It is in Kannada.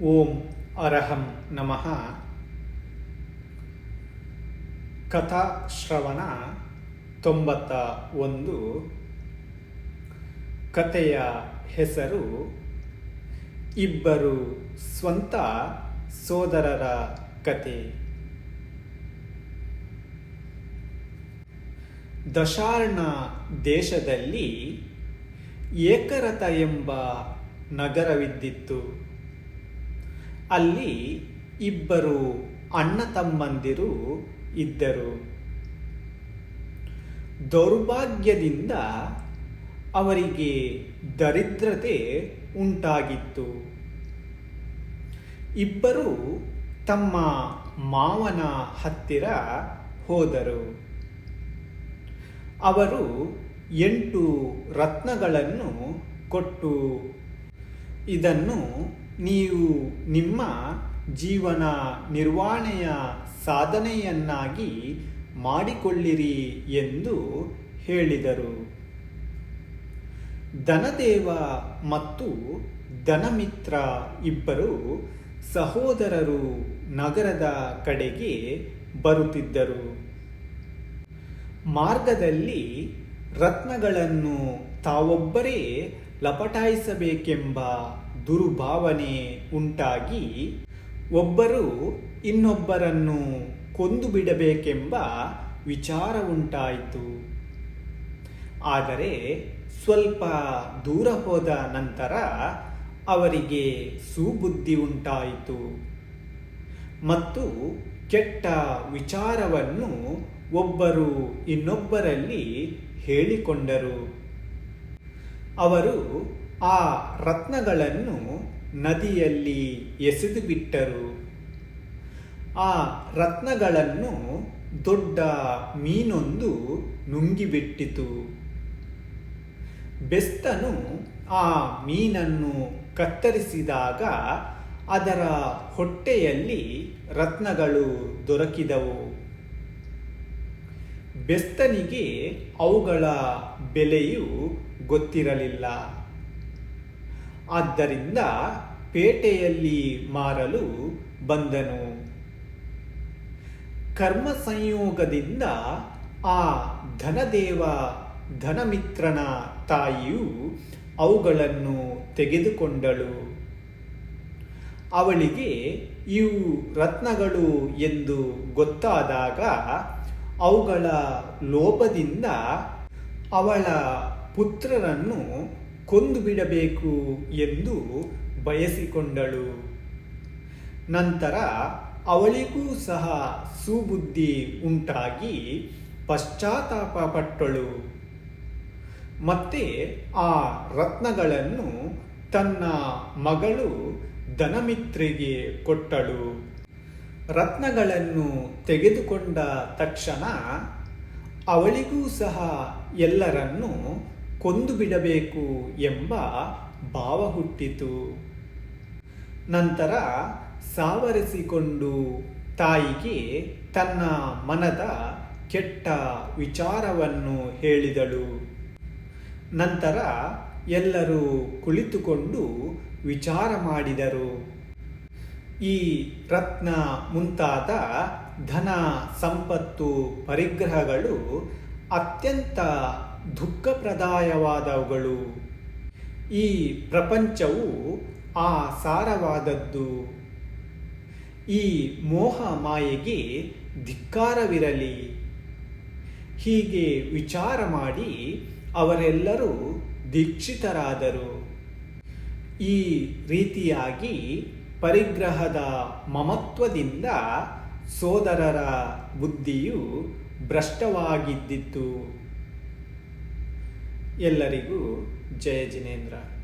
ಓಂ ಅರಹಂ ನಮಃ ಕಥಾಶ್ರವಣ ತೊಂಬತ್ತ ಒಂದು ಕಥೆಯ ಹೆಸರು, ಇಬ್ಬರು ಸ್ವಂತ ಸೋದರರ ಕತೆ. ದಶಾರ್ಣ ದೇಶದಲ್ಲಿ ಏಕರಥ ಎಂಬ ನಗರವಿದ್ದಿತ್ತು. ಅಲ್ಲಿ ಇಬ್ಬರು ಅಣ್ಣ ತಮ್ಮಂದಿರು ಇದ್ದರು. ದೌರ್ಭಾಗ್ಯದಿಂದ ಅವರಿಗೆ ದರಿದ್ರತೆ ಉಂಟಾಗಿತ್ತು. ಇಬ್ಬರು ತಮ್ಮ ಮಾವನ ಹತ್ತಿರ ಹೋದರು. ಅವರು ಎಂಟು ರತ್ನಗಳನ್ನು ಕೊಟ್ಟು ಇದನ್ನು ನೀವು ನಿಮ್ಮ ಜೀವನ ನಿರ್ವಹಣೆಯ ಸಾಧನೆಯನ್ನಾಗಿ ಮಾಡಿಕೊಳ್ಳಿರಿ ಎಂದು ಹೇಳಿದರು. ಧನದೇವ ಮತ್ತು ಧನಮಿತ್ರ ಇಬ್ಬರು ಸಹೋದರರು ನಗರದ ಕಡೆಗೆ ಬರುತ್ತಿದ್ದರು. ಮಾರ್ಗದಲ್ಲಿ ರತ್ನಗಳನ್ನು ತಾವೊಬ್ಬರೇ ಲಪಟಾಯಿಸಬೇಕೆಂಬ ದುರ್ಭಾವನೆ ಉಂಟಾಗಿ ಒಬ್ಬರು ಇನ್ನೊಬ್ಬರನ್ನು ಕೊಂದು ಬಿಡಬೇಕೆಂಬ ವಿಚಾರ ಉಂಟಾಯಿತು. ಆದರೆ ಸ್ವಲ್ಪ ದೂರ ಹೋದ ನಂತರ ಅವರಿಗೆ ಸುಬುದ್ಧಿ ಉಂಟಾಯಿತು. ಮತ್ತು ಕೆಟ್ಟ ವಿಚಾರವನ್ನು ಒಬ್ಬರು ಇನ್ನೊಬ್ಬರಲ್ಲಿ ಹೇಳಿಕೊಂಡರು. ಅವರು ಆ ರತ್ನಗಳನ್ನು ನದಿಯಲ್ಲಿ ಎಸೆದು ಬಿಟ್ಟರು ಆ ರತ್ನಗಳನ್ನು ದೊಡ್ಡ ಮೀನೊಂದು ನುಂಗಿಬಿಟ್ಟಿತು. ಬೆಸ್ತನು ಆ ಮೀನನ್ನು ಕತ್ತರಿಸಿದಾಗ ಅದರ ಹೊಟ್ಟೆಯಲ್ಲಿ ರತ್ನಗಳು ದೊರಕಿದವು. ಬೆಸ್ತನಿಗೆ ಅವುಗಳ ಬೆಲೆಯು ಗೊತ್ತಿರಲಿಲ್ಲ. ಆದ್ದರಿಂದ ಪೇಟೆಯಲ್ಲಿ ಮಾರಲು ಬಂದನು. ಕರ್ಮ ಸಂಯೋಗದಿಂದ ಆ ಧನದೇವ, ಧನಮಿತ್ರನ ತಾಯಿಯು ಅವುಗಳನ್ನು ತೆಗೆದುಕೊಂಡಳು. ಅವಳಿಗೆ, ಇವು ರತ್ನಗಳು ಎಂದು ಗೊತ್ತಾದಾಗ ಅವುಗಳ ಲೋಪದಿಂದ ಅವಳ ಪುತ್ರರನ್ನು ಕೊಂದು ಬಿಡಬೇಕು ಎಂದು ಬಯಸಿಕೊಂಡಳು. ನಂತರ ಅವಳಿಗೂ ಸಹ ಸುಬುದ್ಧಿ ಉಂಟಾಗಿ ಪಶ್ಚಾತ್ತಾಪ ಪಟ್ಟಳು ಮತ್ತೆ ಆ ರತ್ನಗಳನ್ನು ತನ್ನ ಮಗಳು ಧನಮಿತ್ರಿಗೆ ಕೊಟ್ಟಳು. ರತ್ನಗಳನ್ನು ತೆಗೆದುಕೊಂಡ ತಕ್ಷಣ ಅವಳಿಗೂ ಸಹ ಎಲ್ಲರನ್ನೂ ಕೊಂದು ಬಿಡಬೇಕು ಎಂಬ ಭಾವ ಹುಟ್ಟಿತು. ನಂತರ ಸಾವರಿಸಿಕೊಂಡು ತಾಯಿಗೆ ತನ್ನ ಮನದ ಕೆಟ್ಟ ವಿಚಾರವನ್ನು ಹೇಳಿದಳು. ನಂತರ ಎಲ್ಲರೂ ಕುಳಿತುಕೊಂಡು ವಿಚಾರ ಮಾಡಿದರು. ಈ ರತ್ನ ಮುಂತಾದ ಧನ ಸಂಪತ್ತು ಪರಿಗ್ರಹಗಳು ಅತ್ಯಂತ ದುಃಖಪ್ರದಾಯವಾದವುಗಳು. ಈ ಪ್ರಪಂಚವು ಆ ಸಾರವಾದದ್ದು ಈ ಮೋಹ ಮಾಯೆಗೆ ಧಿಕ್ಕಾರವಿರಲಿ. ಹೀಗೆ ವಿಚಾರ ಮಾಡಿ ಅವರೆಲ್ಲರೂ ದೀಕ್ಷಿತರಾದರು. ಈ ರೀತಿಯಾಗಿ ಪರಿಗ್ರಹದ ಮಮತ್ವದಿಂದ ಸೋದರರ ಬುದ್ಧಿಯು ಭ್ರಷ್ಟವಾಗಿದ್ದಿತ್ತು. ಎಲ್ಲರಿಗೂ ಜಯ ಜಿನೇಂದ್ರ.